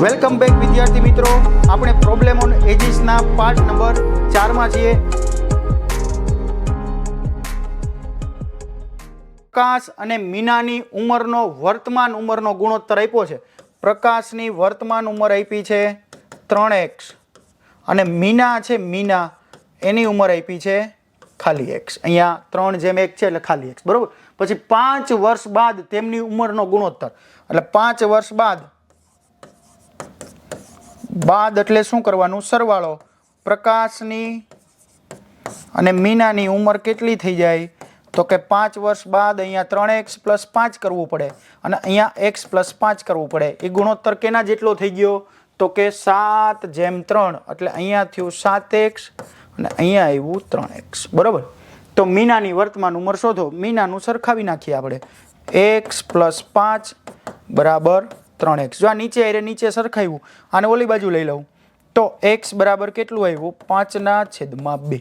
Welcome back વિદ્યાર્થી મિત્રો. આપણે પ્રોબ્લેમ ઓન એજીસના પાર્ટ નંબર ચારમાં છીએ. પ્રકાશ અને મીનાની ઉંમરનો, વર્તમાન ઉંમરનો ગુણોત્તર આપ્યો છે. પ્રકાશની વર્તમાન ઉંમર આપી છે ત્રણ એક્સ. અને મીના છે મીના. એની ઉંમર આપી છે ખાલી એક્સ. અહીંયા ત્રણ જેમ એક છે એટલે ખાલી એક્સ. બરાબર? પછી પાંચ વર્ષ બાદ તેમની ઉંમરનો ગુણોત્તર. એટલે પાંચ વર્ષ બાદ બાદ એટલે શું કરવાનું? સરવાળો. પ્રકાશની અને મીનાની ઉંમર કેટલી થઈ જાય? તો કે પાંચ વર્ષ બાદ અહીંયા ત્રણ એક્સ પ્લસ પાંચ કરવું પડે અને અહીંયા એક્સ પ્લસ પાંચ કરવું પડે. એ ગુણોત્તર કેના જેટલો થઈ ગયો? તો કે સાત જેમ ત્રણ. એટલે અહીંયા થયું સાત એક્સ અને અહીંયા આવ્યું ત્રણ એક્સ. બરાબર? તો મીનાની વર્તમાન ઉંમર શોધો. મીનાનું સરખાવી નાખીએ આપણે. એક્સ પ્લસ પાંચ બરાબર ત્રણ એક્સ. જો આ નીચે આરે નીચે સરખાવ્યું આને ઓલી બાજુ લઈ લઉં, તો એક્સ બરાબર કેટલું આવ્યું? પાંચના છેદમાં બે.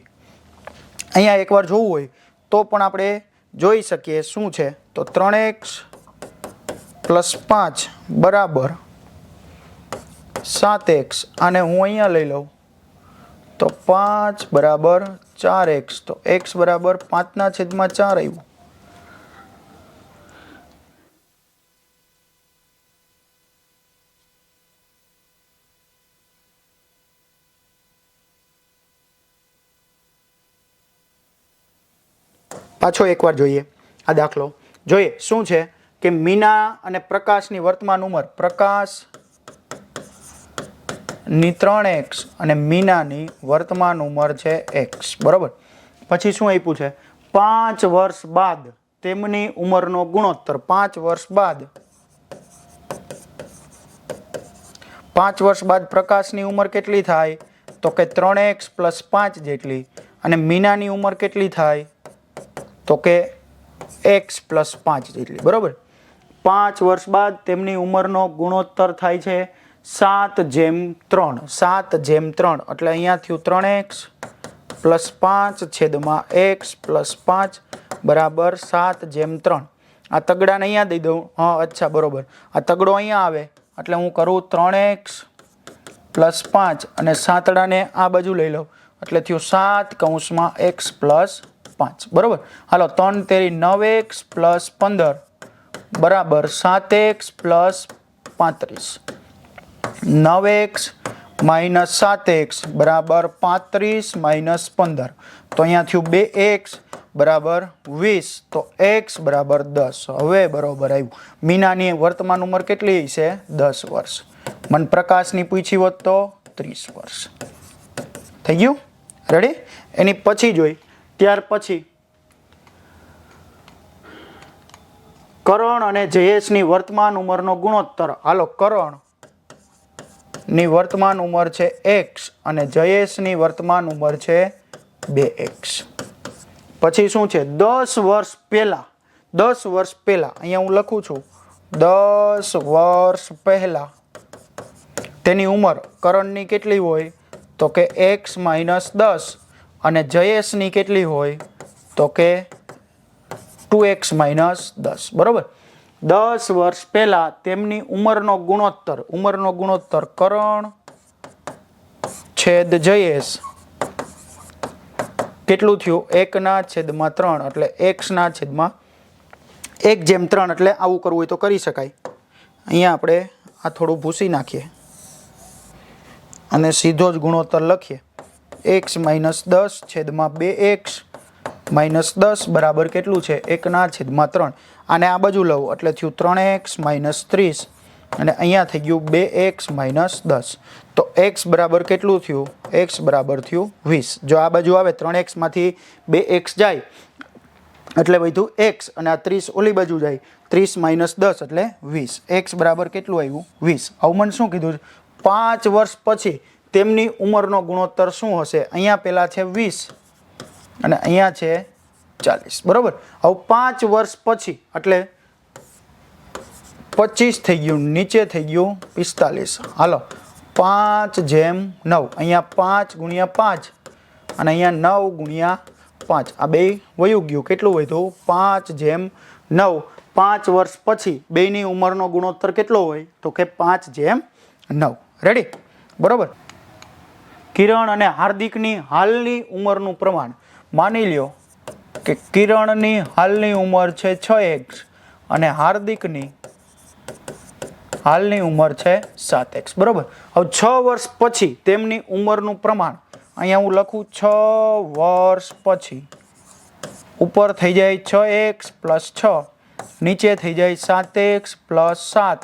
અહીંયા એકવાર જોવું હોય, તો પણ આપણે જોઈ શકીએ શું છે. તો ત્રણ એક્સ પ્લસ પાંચ બરાબર સાત એક્સ. આને હું અહીંયા લઈ લઉં. તો પાંચ બરાબર ચાર એક્સ. તો એક્સ બરાબર પાંચના છેદમાં ચાર આવ્યું. પાછો એકવાર જોઈએ. આ દાખલો. જોઈએ, શું છે? કે મીના અને પ્રકાશની વર્તમાન ઉંમર પ્રકાશની ત્રણ એક્સ અને મીનાની વર્તમાન ઉંમર છે એક્સ. બરાબર? પછી શું આપ્યું છે? પાંચ વર્ષ બાદ તેમની ઉંમરનો ગુણોત્તર. પાંચ વર્ષ બાદ. પાંચ વર્ષ બાદ પ્રકાશની ઉંમર કેટલી થાય? તો કે ત્રણ એક્સ પ્લસ પાંચ જેટલી. અને મીનાની ઉંમર કેટલી થાય? તો કે એક્સ પ્લસ પાંચ જેટલી, બરાબર? પાંચ વર્ષ બાદ તેમની ઉંમરનો ગુણોત્તર થાય છે સાત જેમ ત્રણ, સાત જેમ ત્રણ, એટલે અહીંયા થયું ત્રણ એક્સ પ્લસ પાંચ છેદમાં એક્સ પ્લસ પાંચ બરાબર સાત જેમ ત્રણ. આ તગડાને અહીંયા દઈ દઉં. હા, અચ્છા, બરોબર. આ તગડો અહીંયા આવે, એટલે હું કરું ત્રણ એક્સ પ્લસ પાંચ અને સાતડાને આ બાજુ લઈ લઉં. એટલે થયું સાત કૌંસમાં એક્સ પ્લસ પાંચ. બરોબર? હાલો, ત્રણ તેરી નવ એક્સ પ્લસ પંદર. બરાબર, સાત એક્સ પ્લસ પાંત્રીસ. નવ એક્સ માઇનસ સાત એક્સ, બરાબર પાંત્રીસ માઇનસ પંદર. તો અહીંયા થયું બે એક્સ, બરાબર વીસ. તો એક્સ બરાબર દસ. હવે બરાબર આવ્યું. મીનાની વર્તમાન ઉંમર કેટલી છે? દસ વર્ષ. મન પ્રકાશની પૂછી હોત તો ત્રીસ વર્ષ. થઈ ગયું? રેડી એની પછી જોઈ. ત્યાર પછી કરણ અને જયેશની વર્તમાન ઉંમરનો ગુણોત્તર. હાલો કરણની વર્તમાન ઉંમર છે એક્સ અને જયેશની વર્તમાન ઉંમર છે બે એક્સ પછી શું છે? દસ વર્ષ પહેલા, દસ વર્ષ પહેલા, અહીંયા હું લખું છું. દસ વર્ષ પહેલા તેની ઉંમર કરણની કેટલી હોય? તો કે એક્સ માઇનસ દસ. અને જયેશની કેટલી હોય તો કે ટુ એક્સ માઇનસ દસ. બરાબર? દસ વર્ષ પહેલા તેમની ઉંમરનો ગુણોત્તર ઉંમરનો ગુણોત્તર કરણ છેદ જયેશ કેટલું થયું? એકના છેદમાં ત્રણ, એટલે એક્સના છેદમાં એક જેમ ત્રણ, એટલે આવું કરવું હોય તો કરી શકાય. અહીંયા આપણે આ થોડું ભૂસી નાખીએ અને સીધો જ ગુણોત્તર લખીએ. એક્સ માઇનસ દસ છેદમાં બે એક્સ માઇનસ દસ બરાબર કેટલું છે? એકના છેદમાં ત્રણ. આને આ બાજુ લઉં, એટલે થયું ત્રણ એક્સ માઇનસ ત્રીસ. અને અહીંયા થઈ ગયું બે એક્સ માઇનસ દસ. તો એક્સ બરાબર કેટલું થયું? એક્સ બરાબર થયું વીસ. જો આ બાજુ આવે, ત્રણ એક્સમાંથી બે એક્સ જાય, એટલે વધ્યું એક્સ. અને આ ત્રીસ ઓલી બાજુ જાય, ત્રીસ માઇનસ દસ એટલે વીસ. એક્સ બરાબર કેટલું આવ્યું? વીસ. અવમન મને શું કીધું? પાંચ વર્ષ પછી તેમની ઉંમરનો ગુણોત્તર શું હશે? અહીંયા પહેલાં છે વીસ અને અહીંયા છે ચાલીસ. બરાબર? હવે પાંચ વર્ષ પછી, એટલે પચીસ થઈ ગયું, નીચે થઈ ગયું પિસ્તાલીસ. હાલો, પાંચ જેમ નવ. અહીંયા પાંચ ગુણ્યા પાંચ અને અહીંયા નવ ગુણ્યા પાંચ. આ બે વયું ગયું. કેટલું વધ્યું? પાંચ જેમ નવ. પાંચ વર્ષ પછી બેની ઉંમરનો ગુણોત્તર કેટલો હોય? તો કે પાંચ જેમ નવ. રેડી બરોબર? કિરણ અને હાર્દિકની હાલની ઉંમરનું પ્રમાણ. માની લ્યો કે કિરણની હાલની ઉંમર છે છ એક્સ અને હાર્દિકની હાલની ઉંમર છે સાત એક્સ. બરાબર? હવે છ વર્ષ પછી તેમની ઉંમરનું પ્રમાણ. અહીંયા હું લખું, છ વર્ષ પછી. ઉપર થઈ જાય છ એક્સ પ્લસ છ. નીચે થઈ જાય સાત એક્સ પ્લસ સાત.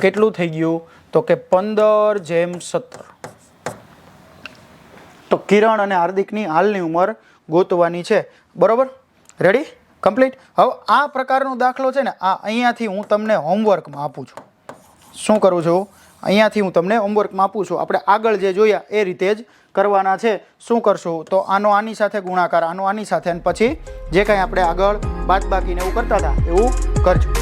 કેટલું થઈ ગયું? તો કે પંદર જેમ સત્તર. તો કિરણ અને હાર્દિકની હાલની ઉંમર ગોતવાની છે. બરાબર? રેડી કમ્પ્લીટ હવે આ પ્રકારનો દાખલો છે ને, આ અહીંયાથી હું તમને હોમવર્કમાં આપું છું. શું કરું છું? અહીંયાથી હું તમને હોમવર્કમાં આપું છું. આપણે આગળ જે જોયા એ રીતે જ કરવાના છે. શું કરશું? તો આનો આની સાથે ગુણાકાર, આનો આની સાથે, અને પછી જે કાંઈ આપણે આગળ બાદબાકીને એવું કરતા હતા, એવું કરજો